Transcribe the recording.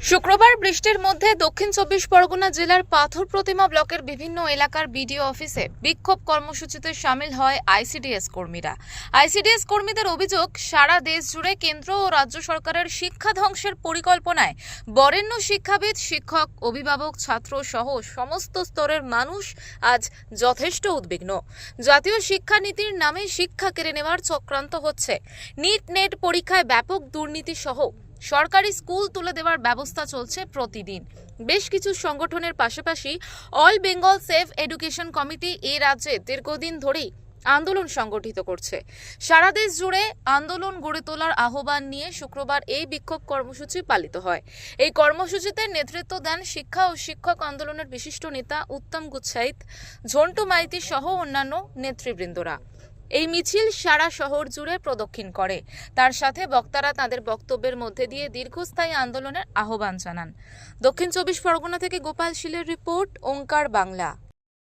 শুক্রবার বৃষ্টির মধ্যে দক্ষিণ চব্বিশ পরগনা জেলার পাথর প্রতিমা ব্লকের বিভিন্ন এলাকার বিডিও অফিসে বিক্ষোভ কর্মসূচিতে সামিল হয় আইসিডিএস কর্মীরা। আইসিডিএস কর্মীদের অভিযোগ, সারা দেশ জুড়ে কেন্দ্র ও রাজ্য সরকারের শিক্ষা ধ্বংসের পরিকল্পনায় বরেণ্য শিক্ষাবিদ, শিক্ষক, অভিভাবক, ছাত্র সহ সমস্ত স্তরের মানুষ আজ যথেষ্ট উদ্বিগ্ন। জাতীয় শিক্ষানীতির নামে শিক্ষা কেড়ে নেওয়ার চক্রান্ত হচ্ছে। নিট নেট পরীক্ষায় ব্যাপক দুর্নীতি সহ সরকারি স্কুল তুলে দেওয়ার ব্যবস্থা চলছে প্রতিদিন। বেশ কিছু সংগঠনের পাশাপাশি all Bengal safe education committee এ রাজ্যে দীর্ঘদিন ধরেই আন্দোলন সংগঠিত করছে। সারা দেশ জুড়ে আন্দোলন গড়ে তোলার আহ্বান নিয়ে শুক্রবার এই বিক্ষোভ কর্মসূচি পালিত হয়। এই কর্মসূচিতে নেতৃত্ব দেন শিক্ষা ও শিক্ষক আন্দোলনের বিশিষ্ট নেতা উত্তম গুচ্ছাইত, ঝন্টু মাইতি সহ অন্যান্য নেতৃবৃন্দরা। এই মিছিল সারা শহর জুড়ে প্রদক্ষিণ করে। তার সাথে বক্তারা তাদের বক্তব্যের মধ্যে দিয়ে দীর্ঘস্থায়ী আন্দোলনের আহ্বান জানান। দক্ষিণ চব্বিশ পরগনা থেকে গোপাল শীলের রিপোর্ট, ওঙ্কার বাংলা।